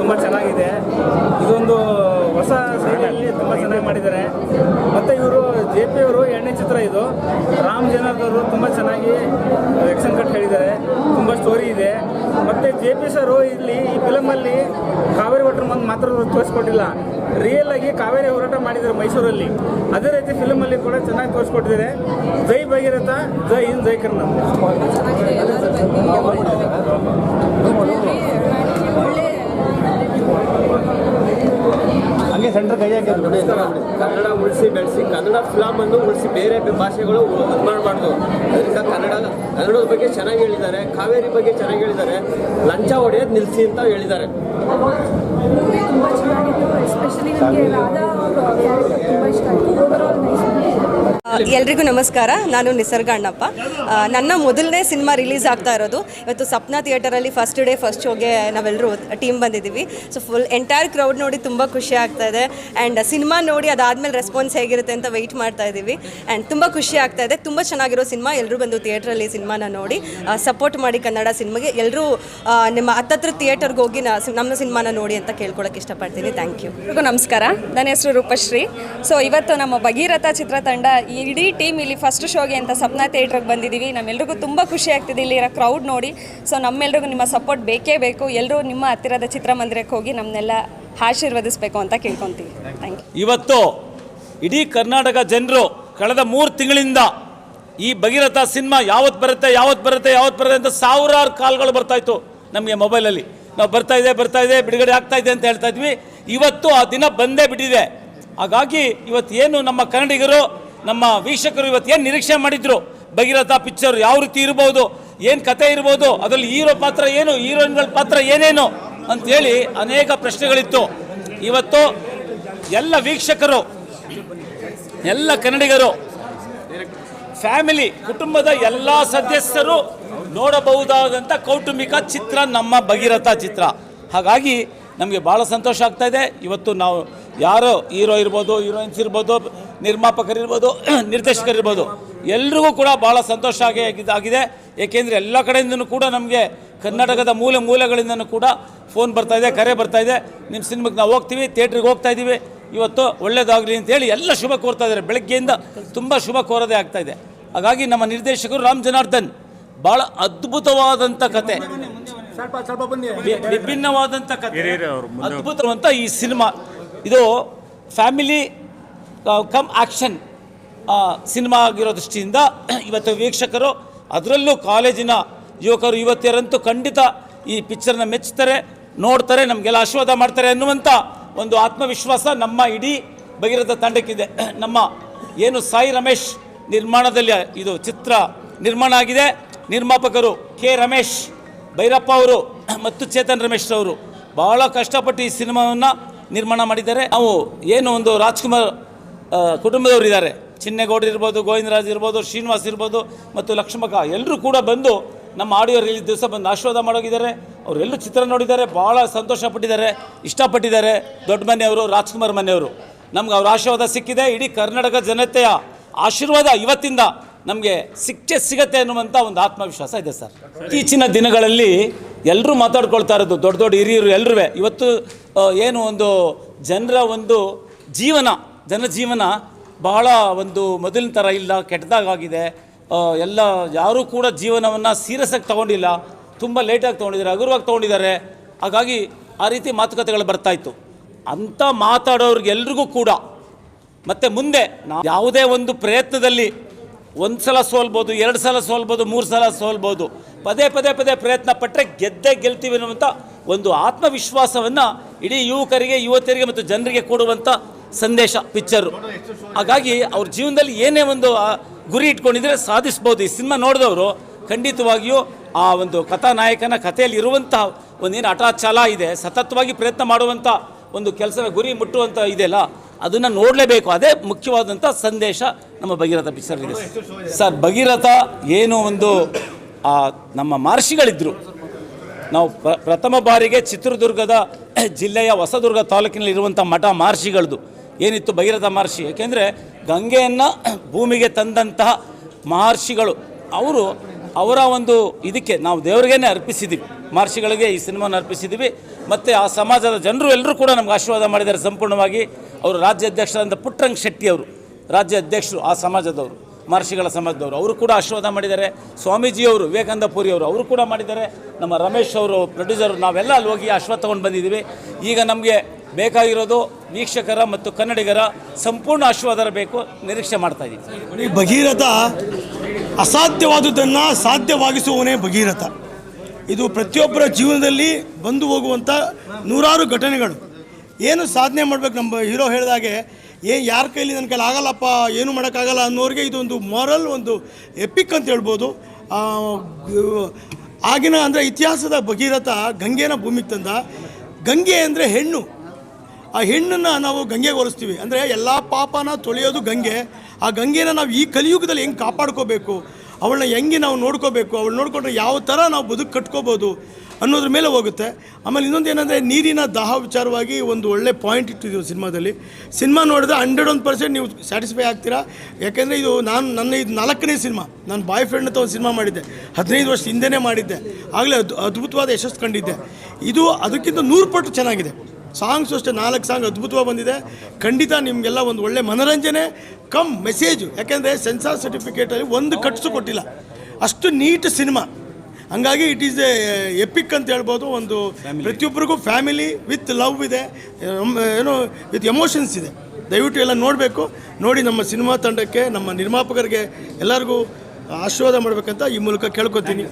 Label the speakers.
Speaker 1: ತುಂಬ ಚೆನ್ನಾಗಿದೆ. ಇದೊಂದು ಹೊಸ ಶೈಲಿಯಲ್ಲಿ ತುಂಬ ಚೆನ್ನಾಗಿ ಮಾಡಿದ್ದಾರೆ. ಮತ್ತು ಇವರು ಜೆ ಪಿ ಅವರು ಎಣ್ಣೆ ಚಿತ್ರ ಇದು. ರಾಮ್ ಜನಾರ್ದವರು ತುಂಬ ಚೆನ್ನಾಗಿ ಎಕ್ಷನ್ ಕಟ್ ಹೇಳಿದ್ದಾರೆ. ತುಂಬ ಸ್ಟೋರಿ ಇದೆ. ಮತ್ತು ಜೆ ಪಿ ಸರು ಇಲ್ಲಿ ಈ ಫಿಲಮಲ್ಲಿ ಕಾವೇರಿ ವಾಟರ್ ಬಂದು ಮಾತ್ರ ತೋರಿಸ್ಕೊಟ್ಟಿಲ್ಲ. ರಿಯಲ್ ಆಗಿ ಕಾವೇರಿ ಹೋರಾಟ ಮಾಡಿದ್ದಾರೆ ಮೈಸೂರಲ್ಲಿ. ಅದೇ ರೀತಿ ಫಿಲಮಲ್ಲಿ ಕೂಡ ಚೆನ್ನಾಗಿ ತೋರಿಸ್ಕೊಟ್ಟಿದ್ದಾರೆ. ಜೈ ಭಗೀರಥ, ಜೈ ಇನ್ ಜೈ ಕರ್ನಾಟಕ.
Speaker 2: ಕನ್ನಡ ಉಳಿಸಿ ಬೆಳೆಸಿ, ಕನ್ನಡ ಫಿಲಮ್ ಅನ್ನು ಉಳಿಸಿ ಬೇರೆ ಭಾಷೆಗಳು ಇದು ಮಾಡಬಾರ್ದು ಅದರಿಂದ ಕನ್ನಡ, ಕನ್ನಡದ ಬಗ್ಗೆ ಚೆನ್ನಾಗಿ ಹೇಳಿದ್ದಾರೆ, ಕಾವೇರಿ ಬಗ್ಗೆ ಚೆನ್ನಾಗಿ ಹೇಳಿದ್ದಾರೆ, ಲಂಚ ಹೊಡೆಯೋದು ನಿಲ್ಲಿಸಿ ಅಂತ ಹೇಳಿದ್ದಾರೆ.
Speaker 3: ಎಸ್ಪೆಷಲಿ ನನಗೆ ರಾಧಾ ತುಂಬ ಇಷ್ಟ ಆಯಿತು. ಓವರಾಲ್ ನೈಸ್
Speaker 4: ಎಲ್ರಿಗೂ ನಮಸ್ಕಾರ. ನಾನು ನಿಸರ್ಗ ಅಣ್ಣಪ್ಪ. ನನ್ನ ಮೊದಲನೇ ಸಿನಿಮಾ ರಿಲೀಸ್ ಆಗ್ತಾ ಇರೋದು ಇವತ್ತು ಸಪ್ನಾ ಥಿಯೇಟರಲ್ಲಿ ಫಸ್ಟ್ ಡೇ ಫಸ್ಟ್ ಶೋಗೆ ನಾವೆಲ್ಲರೂ ಟೀಮ್ ಬಂದಿದ್ದೀವಿ. ಸೊ ಫುಲ್ ಎಂಟೈರ್ ಕ್ರೌಡ್ ನೋಡಿ ತುಂಬ ಖುಷಿ ಆಗ್ತಾ ಇದೆ. ಆ್ಯಂಡ್ ಸಿನಿಮಾ ನೋಡಿ ಅದಾದಮೇಲೆ ರೆಸ್ಪಾನ್ಸ್ ಹೇಗಿರುತ್ತೆ ಅಂತ ವೆಯ್ಟ್ ಮಾಡ್ತಾ ಇದ್ದೀವಿ. ಆ್ಯಂಡ್ ತುಂಬ ಖುಷಿ ಆಗ್ತಾ ಇದೆ. ತುಂಬ ಚೆನ್ನಾಗಿರೋ ಸಿನಿಮಾ. ಎಲ್ಲರೂ ಬಂದು ಥಿಯೇಟ್ರಲ್ಲಿ ಸಿನಿಮಾನ ನೋಡಿ ಸಪೋರ್ಟ್ ಮಾಡಿ ಕನ್ನಡ ಸಿನಿಮಾಗೆ. ಎಲ್ಲರೂ ನಿಮ್ಮ ಹತ್ತತ್ರ ಥಿಯೇಟರ್ಗೆ ಹೋಗಿ ನಾ ನಮ್ಮ ಸಿನಿಮಾನ ನೋಡಿ ಅಂತ ಕೇಳ್ಕೊಳಕ್ಕೆ ಇಷ್ಟಪಡ್ತೀನಿ. ಥ್ಯಾಂಕ್ ಯು
Speaker 5: ನಮಸ್ಕಾರ. ನನ್ನ ಹೆಸರು ರೂಪಶ್ರೀ. ಸೊ ಇವತ್ತು ನಮ್ಮ ಭಗೀರಥ ಚಿತ್ರತಂಡ ಈ ಇಡೀ ಟೀಮ್ ಇಲ್ಲಿ ಫಸ್ಟ್ ಶೋಗೆ ಅಂತ ಸಪ್ನಾ ಥಿಯೇಟ್ರಿಗೆ ಬಂದಿದ್ದೀವಿ. ನಮ್ಮೆಲ್ರಿಗೂ ತುಂಬ ಖುಷಿ ಆಗ್ತಿದೆ ಇಲ್ಲಿರೋ ಕ್ರೌಡ್ ನೋಡಿ. ಸೊ ನಮ್ಮೆಲ್ರಿಗೂ ನಿಮ್ಮ ಸಪೋರ್ಟ್ ಬೇಕೇ ಬೇಕು. ಎಲ್ಲರೂ ನಿಮ್ಮ ಹತ್ತಿರದ ಚಿತ್ರಮಂದಿರಕ್ಕೆ ಹೋಗಿ ನಮ್ಮನ್ನೆಲ್ಲ ಆಶೀರ್ವದಿಸಬೇಕು ಅಂತ ಕೇಳ್ಕೊತೀವಿ. ಥ್ಯಾಂಕ್ ಯು
Speaker 6: ಇವತ್ತು ಇಡೀ ಕರ್ನಾಟಕ ಜನರು ಕಳೆದ ಮೂರು ತಿಂಗಳಿಂದ ಈ ಭಗೀರಥ ಸಿನಿಮಾ ಯಾವತ್ತು ಬರುತ್ತೆ ಯಾವತ್ತು ಬರುತ್ತೆ ಯಾವತ್ತು ಬರುತ್ತೆ ಅಂತ ಸಾವಿರಾರು ಕಾಲ್ಗಳು ಬರ್ತಾಯಿತ್ತು ನಮಗೆ ಮೊಬೈಲಲ್ಲಿ ನಾವು ಬರ್ತಾ ಇದೆ ಬರ್ತಾ ಇದೆ, ಬಿಡುಗಡೆ ಆಗ್ತಾ ಇದೆ ಅಂತ ಹೇಳ್ತಾ ಇದ್ವಿ. ಇವತ್ತು ಆ ದಿನ ಬಂದೇ ಬಿಟ್ಟಿದೆ. ಹಾಗಾಗಿ ಇವತ್ತು ಏನು ನಮ್ಮ ಕನ್ನಡಿಗರು ನಮ್ಮ ವೀಕ್ಷಕರು ಇವತ್ತು ಏನು ನಿರೀಕ್ಷೆ ಮಾಡಿದ್ರು? ಭಗೀರಥ ಪಿಕ್ಚರ್ ಯಾವ ರೀತಿ ಇರ್ಬೋದು? ಏನು ಕತೆ ಇರ್ಬೋದು? ಅದರಲ್ಲಿ ಹೀರೋ ಪಾತ್ರ ಏನು? ಹೀರೋಯಿನ್ಗಳ ಪಾತ್ರ ಏನೇನು? ಅಂಥೇಳಿ ಅನೇಕ ಪ್ರಶ್ನೆಗಳಿತ್ತು. ಇವತ್ತು ಎಲ್ಲ ವೀಕ್ಷಕರು, ಎಲ್ಲ ಕನ್ನಡಿಗರು, ಫ್ಯಾಮಿಲಿ, ಕುಟುಂಬದ ಎಲ್ಲ ಸದಸ್ಯರು ನೋಡಬಹುದಾದಂಥ ಕೌಟುಂಬಿಕ ಚಿತ್ರ ನಮ್ಮ ಭಗೀರಥ ಚಿತ್ರ. ಹಾಗಾಗಿ ನಮಗೆ ಭಾಳ ಸಂತೋಷ ಆಗ್ತಾ ಇದೆ. ಇವತ್ತು ನಾವು ಯಾರೋ ಹೀರೋ ಇರ್ಬೋದು ಹೀರೋಯಿನ್ಸ್ ಇರ್ಬೋದು ನಿರ್ಮಾಪಕರಿರ್ಬೋದು ನಿರ್ದೇಶಕರಿರ್ಬೋದು ಎಲ್ರಿಗೂ ಕೂಡ ಭಾಳ ಸಂತೋಷ ಆಗಿ ಆಗಿದೆ- ಆಗಿದೆ. ಏಕೆಂದರೆ ಎಲ್ಲ ಕಡೆಯಿಂದನೂ ಕೂಡ ನಮಗೆ ಕರ್ನಾಟಕದ ಮೂಲೆ ಮೂಲೆಗಳಿಂದನೂ ಕೂಡ ಫೋನ್ ಬರ್ತಾ ಇದೆ ಕರೆ ಬರ್ತಾ ಇದೆ. ನಿಮ್ಮ ಸಿನಿಮಾಗೆ ನಾವು ಹೋಗ್ತೀವಿ ಥಿಯೇಟ್ರಿಗೆ ಹೋಗ್ತಾ ಇದ್ದೀವಿ ಇವತ್ತು ಒಳ್ಳೇದಾಗಲಿ ಅಂತೇಳಿ ಎಲ್ಲ ಶುಭ ಕೋರ್ತಾ ಇದ್ದಾರೆ. ಬೆಳಗ್ಗೆಯಿಂದ ತುಂಬ ಶುಭ ಕೋರೋದೇ ಆಗ್ತಾ ಇದೆ. ಹಾಗಾಗಿ ನಮ್ಮ ನಿರ್ದೇಶಕರು ರಾಮ್ ಜನಾರ್ದನ್ ಭಾಳ ಅದ್ಭುತವಾದಂಥ ಕತೆ. ವಿಭಿನ್ನವಾದಂಥ ಕತೆ. ಅದ್ಭುತವಂತ ಈ ಸಿನಿಮಾ ಇದು ಫ್ಯಾಮಿಲಿ ಕಮ್ ಆ್ಯಕ್ಷನ್ ಸಿನಿಮಾ ಆಗಿರೋ ದೃಷ್ಟಿಯಿಂದ ಇವತ್ತು ವೀಕ್ಷಕರು ಅದರಲ್ಲೂ ಕಾಲೇಜಿನ ಯುವಕರು ಯುವತಿಯರಂತೂ ಖಂಡಿತ ಈ ಪಿಕ್ಚರ್ನ ಮೆಚ್ಚುತ್ತಾರೆ ನೋಡ್ತಾರೆ, ನಮಗೆಲ್ಲ ಆಶೀರ್ವಾದ ಮಾಡ್ತಾರೆ ಅನ್ನುವಂಥ ಒಂದು ಆತ್ಮವಿಶ್ವಾಸ ನಮ್ಮ ಇಡೀ ಭಗೀರಥ ತಂಡಕ್ಕಿದೆ. ನಮ್ಮ ಏನು ಸಾಯಿ ರಮೇಶ್ ನಿರ್ಮಾಣದಲ್ಲಿ ಇದು ಚಿತ್ರ ನಿರ್ಮಾಣ ಆಗಿದೆ. ನಿರ್ಮಾಪಕರು ಕೆ ರಮೇಶ್, ಭೈರಪ್ಪ ಅವರು ಮತ್ತು ಚೇತನ್ ರಮೇಶ್ ಅವರು ಭಾಳ ಕಷ್ಟಪಟ್ಟು ಈ ಸಿನಿಮಾವನ್ನು ನಿರ್ಮಾಣ ಮಾಡಿದ್ದಾರೆ. ನಾವು ಏನು ಒಂದು ರಾಜ್ಕುಮಾರ್ ಆ, ಕುಟುಂಬದವರು ಇದ್ದಾರೆ. ಚಿನ್ನೇಗೌಡ ಇರ್ಬೋದು ಗೋವಿಂದರಾಜ್ ಇರ್ಬೋದು ಶ್ರೀನಿವಾಸ್ ಇರ್ಬೋದು ಮತ್ತು ಲಕ್ಷ್ಮಕ ಎಲ್ಲರೂ ಕೂಡ ಬಂದು ನಮ್ಮ ಆಡಿಯೋ ರಿಲೀಸ್ ದಿವಸ ಬಂದು ಆಶೀರ್ವಾದ ಮಾಡೋಗಿದ್ದಾರೆ. ಅವರೆಲ್ಲರೂ ಚಿತ್ರ ನೋಡಿದ್ದಾರೆ ಭಾಳ ಸಂತೋಷಪಟ್ಟಿದ್ದಾರೆ ಇಷ್ಟಪಟ್ಟಿದ್ದಾರೆ ದೊಡ್ಡ ಮನೆಯವರು ರಾಜ್ಕುಮಾರ್ ಮನೆಯವರು. ನಮ್ಗೆ ಅವ್ರ ಆಶೀರ್ವಾದ ಸಿಕ್ಕಿದೆ. ಇಡೀ ಕರ್ನಾಟಕ ಜನತೆಯ ಆಶೀರ್ವಾದ ಇವತ್ತಿಂದ ನಮಗೆ ಸಿಕ್ಕೇ ಸಿಗತ್ತೆ ಅನ್ನುವಂಥ ಒಂದು ಆತ್ಮವಿಶ್ವಾಸ ಇದೆ ಸರ್. ಇತ್ತೀಚಿನ ದಿನಗಳಲ್ಲಿ ಎಲ್ಲರೂ ಮಾತಾಡ್ಕೊಳ್ತಾ ಇರೋದು, ದೊಡ್ಡ ದೊಡ್ಡ ಹಿರಿಯರು ಎಲ್ಲರೂ ಇವತ್ತು ಏನು ಒಂದು ಜನರ ಒಂದು ಜೀವನ ಜನಜೀವನ ಬಹಳ ಒಂದು ಮೊದಲಿನ ಥರ ಇಲ್ಲ ಕೆಟ್ಟದಾಗಿದೆ ಎಲ್ಲ ಯಾರೂ ಕೂಡ ಜೀವನವನ್ನು ಸೀರಿಯಸ್ಸಾಗಿ ತೊಗೊಂಡಿಲ್ಲ. ತುಂಬ ಲೇಟಾಗಿ ತೊಗೊಂಡಿದ್ದಾರೆ, ಹಗುರವಾಗಿ ತೊಗೊಂಡಿದ್ದಾರೆ. ಹಾಗಾಗಿ ಆ ರೀತಿ ಮಾತುಕತೆಗಳು ಬರ್ತಾ ಇತ್ತು. ಅಂಥ ಮಾತಾಡೋರಿಗೆಲ್ರಿಗೂ ಕೂಡ, ಮತ್ತು ಮುಂದೆ ನಾವು ಯಾವುದೇ ಒಂದು ಪ್ರಯತ್ನದಲ್ಲಿ ಒಂದು ಸಲ ಸೋಲ್ಬೋದು, ಎರಡು ಸಲ ಸೋಲ್ಬೋದು, ಮೂರು ಸಲ ಸೋಲ್ಬೋದು. ಪದೇ ಪದೇ ಪದೇ ಪ್ರಯತ್ನ ಪಟ್ಟರೆ ಗೆದ್ದೇ ಗೆಲ್ತೀವಿ ಅನ್ನುವಂಥ ಒಂದು ಆತ್ಮವಿಶ್ವಾಸವನ್ನು ಇಡೀ ಯುವಕರಿಗೆ, ಯುವತಿಯರಿಗೆ ಮತ್ತು ಜನರಿಗೆ ಕೊಡುವಂಥ ಸಂದೇಶ ಪಿಕ್ಚರು ಹಾಗಾಗಿ ಅವ್ರ ಜೀವನದಲ್ಲಿ ಏನೇ ಒಂದು ಗುರಿ ಇಟ್ಕೊಂಡಿದ್ರೆ ಸಾಧಿಸ್ಬೋದು. ಈ ಸಿನಿಮಾ ನೋಡಿದವರು ಖಂಡಿತವಾಗಿಯೂ ಆ ಒಂದು ಕಥಾನಾಯಕನ ಕಥೆಯಲ್ಲಿ ಇರುವಂತಹ ಒಂದೇನು ಹಠ ಛಲ ಇದೆ, ಸತತವಾಗಿ ಪ್ರಯತ್ನ ಮಾಡುವಂಥ ಒಂದು ಕೆಲಸದ ಗುರಿ ಮುಟ್ಟುವಂಥ ಇದೆಯಲ್ಲ ಅದನ್ನು ನೋಡಲೇಬೇಕು. ಅದೇ ಮುಖ್ಯವಾದಂಥ ಸಂದೇಶ ನಮ್ಮ ಭಗೀರಥ ಪಿಕ್ಚರ್ ಇದೆ. ಸರ್, ಭಗೀರಥ ಏನು ಒಂದು ನಮ್ಮ ಮಹರ್ಷಿಗಳಿದ್ದರು ನಾವು ಪ್ರ- ಪ್ರಥಮ ಬಾರಿಗೆ ಚಿತ್ರದುರ್ಗದ ಜಿಲ್ಲೆಯ ಹೊಸದುರ್ಗ ತಾಲೂಕಿನಲ್ಲಿರುವಂಥ ಮಠ ಮಹರ್ಷಿಗಳದು. ಏನಿತ್ತು ಭಗೀರಥ ಮಹರ್ಷಿ? ಏಕೆಂದರೆ ಗಂಗೆಯನ್ನು ಭೂಮಿಗೆ ತಂದಂತಹ ಮಹರ್ಷಿಗಳು. ಅವರು ಅವರ ಒಂದು ಇದಕ್ಕೆ ನಾವು ದೇವರಿಗೇನೆ ಅರ್ಪಿಸಿದ್ದೀವಿ ಮಹರ್ಷಿಗಳಿಗೆ ಈ ಸಿನಿಮಾನ ಅರ್ಪಿಸಿದ್ದೀವಿ ಮತ್ತು ಆ ಸಮಾಜದ ಜನರು ಎಲ್ಲರೂ ಕೂಡ ನಮ್ಗೆ ಆಶೀರ್ವಾದ ಮಾಡಿದ್ದಾರೆ ಸಂಪೂರ್ಣವಾಗಿ. ಅವರು ರಾಜ್ಯಾಧ್ಯಕ್ಷರಾದಂಥ ಪುಟ್ಟರಂಗ್ ಶೆಟ್ಟಿ ಅವರು ರಾಜ್ಯ ಅಧ್ಯಕ್ಷರು ಆ ಸಮಾಜದವರು, ಮಹರ್ಷಿಗಳ ಸಮಾಜದವರು, ಅವರು ಕೂಡ ಆಶೀರ್ವಾದ ಮಾಡಿದ್ದಾರೆ. ಸ್ವಾಮೀಜಿಯವರು ವಿವೇಕಾನಂದ ಪುರಿ ಅವರು ಅವರು ಕೂಡ ಮಾಡಿದ್ದಾರೆ. ನಮ್ಮ ರಮೇಶ್ ಅವರು ಪ್ರೊಡ್ಯೂಸರ್ ನಾವೆಲ್ಲ ಅಲ್ಲಿ ಹೋಗಿ ಆಶೀರ್ವಾದ ತೊಗೊಂಡು ಬಂದಿದ್ದೀವಿ. ಈಗ ನಮಗೆ ಬೇಕಾಗಿರೋದು ವೀಕ್ಷಕರ ಮತ್ತು ಕನ್ನಡಿಗರ ಸಂಪೂರ್ಣ ಆಶೀರ್ವಾದ ಬೇಕು ನಿರೀಕ್ಷೆ ಮಾಡ್ತಾ ಇದ್ದೀವಿ.
Speaker 7: ಭಗೀರಥ ಅಸಾಧ್ಯವಾದುದನ್ನು ಸಾಧ್ಯವಾಗಿಸುವವನೇ ಭಗೀರಥ. ಇದು ಪ್ರತಿಯೊಬ್ಬರ ಜೀವನದಲ್ಲಿ ಬಂದು ಹೋಗುವಂಥ ನೂರಾರು ಘಟನೆಗಳು. ಏನು ಸಾಧನೆ ಮಾಡಬೇಕು ನಮ್ಮ ಹೀರೋ ಹೇಳಿದಾಗೆ ಏನು ಯಾರ ಕೈಲಿ ನನ್ನ ಕೈಲಿ ಆಗಲ್ಲಪ್ಪ, ಏನು ಮಾಡೋಕ್ಕಾಗಲ್ಲ ಅನ್ನೋರಿಗೆ ಇದೊಂದು ಮಾರಲ್ ಒಂದು ಎಪಿಕ್ ಅಂತ ಹೇಳ್ಬೋದು. ಆಗಿನ ಅಂದರೆ ಇತಿಹಾಸದ ಭಗೀರಥ ಗಂಗೆನ ಭೂಮಿಗೆ ತಂದ. ಗಂಗೆ ಅಂದರೆ ಹೆಣ್ಣು. ಆ ಹೆಣ್ಣನ್ನು ನಾವು ಗಂಗೆಗೆ ಒರೆಸ್ತೀವಿ ಅಂದರೆ ಎಲ್ಲ ಪಾಪನ ತೊಳೆಯೋದು ಗಂಗೆ. ಆ ಗಂಗೆನ ನಾವು ಈ ಕಲಿಯುಗದಲ್ಲಿ ಹೆಂಗೆ ಕಾಪಾಡ್ಕೋಬೇಕು? ಅವಳನ್ನ ಹೆಂಗೆ ನಾವು ನೋಡ್ಕೋಬೇಕು? ಅವಳು ನೋಡಿಕೊಂಡ್ರೆ ಯಾವ ಥರ ನಾವು ಬದುಕು ಕಟ್ಕೋಬೋದು ಅನ್ನೋದ್ರ ಮೇಲೆ ಹೋಗುತ್ತೆ. ಆಮೇಲೆ ಇನ್ನೊಂದು ಏನಂದರೆ ನೀರಿನ ದಾಹ ವಿಚಾರವಾಗಿ ಒಂದು ಒಳ್ಳೆ ಪಾಯಿಂಟ್ ಇಟ್ಟಿದ್ದೀವಿ ಸಿನಿಮಾದಲ್ಲಿ. ಸಿನಿಮಾ ನೋಡಿದ್ರೆ ಹಂಡ್ರೆಡ್ ಒಂದು ಪರ್ಸೆಂಟ್ ನೀವು ಸ್ಯಾಟಿಸ್ಫೈ ಆಗ್ತೀರಾ? ಯಾಕೆಂದರೆ ಇದು ನಾನು ನನ್ನ ಇದು ನಾಲ್ಕನೇ ಸಿನಿಮಾ. ನಾನು ಬಾಯ್ ಫ್ರೆಂಡ್ ಅಂತ ಒಂದು ಸಿನಿಮಾ ಮಾಡಿದ್ದೆ. ಹದಿನೈದು ವರ್ಷ ಹಿಂದೆನೇ ಮಾಡಿದ್ದೆ. ಆಗಲೇ ಅದ್, ಅದ್ಭುತವಾದ ಯಶಸ್ಸು ಕಂಡಿದ್ದೆ. ಇದು ಅದಕ್ಕಿಂತ ನೂರು ಪಟ್ಟು ಚೆನ್ನಾಗಿದೆ. ಸಾಂಗ್ಸು ಅಷ್ಟೇ ನಾಲ್ಕು ಸಾಂಗ್ ಅದ್ಭುತವಾಗಿ ಬಂದಿದೆ. ಖಂಡಿತ ನಿಮಗೆಲ್ಲ ಒಂದು ಒಳ್ಳೆ ಮನೋರಂಜನೆ. Come message. ಯಾಕೆಂದರೆ ಸೆನ್ಸಾರ್ ಸರ್ಟಿಫಿಕೇಟಲ್ಲಿ ಒಂದು ಕಟ್ಸು ಕೊಟ್ಟಿಲ್ಲ. ಅಷ್ಟು ನೀಟ್ ಸಿನಿಮಾ. ಹಂಗಾಗಿ ಇಟ್ ಈಸ್ ಎ ಎಪಿಕ್ ಅಂತ ಹೇಳ್ಬೋದು. ಒಂದು ಪ್ರತಿಯೊಬ್ಬರಿಗೂ ಫ್ಯಾಮಿಲಿ ವಿತ್ ಲವ್ ಇದೆ. ಏನು ವಿತ್ ಎಮೋಷನ್ಸ್ ಇದೆ. ದಯವಿಟ್ಟು ಎಲ್ಲ ನೋಡಬೇಕು. ನೋಡಿ ನಮ್ಮ ಸಿನಿಮಾ ತಂಡಕ್ಕೆ ನಮ್ಮ ನಿರ್ಮಾಪಕರಿಗೆ ಎಲ್ಲರಿಗೂ ಆಶೀರ್ವಾದ ಮಾಡಬೇಕಂತ ಈ ಮೂಲಕ ಕೇಳ್ಕೊತೀನಿ.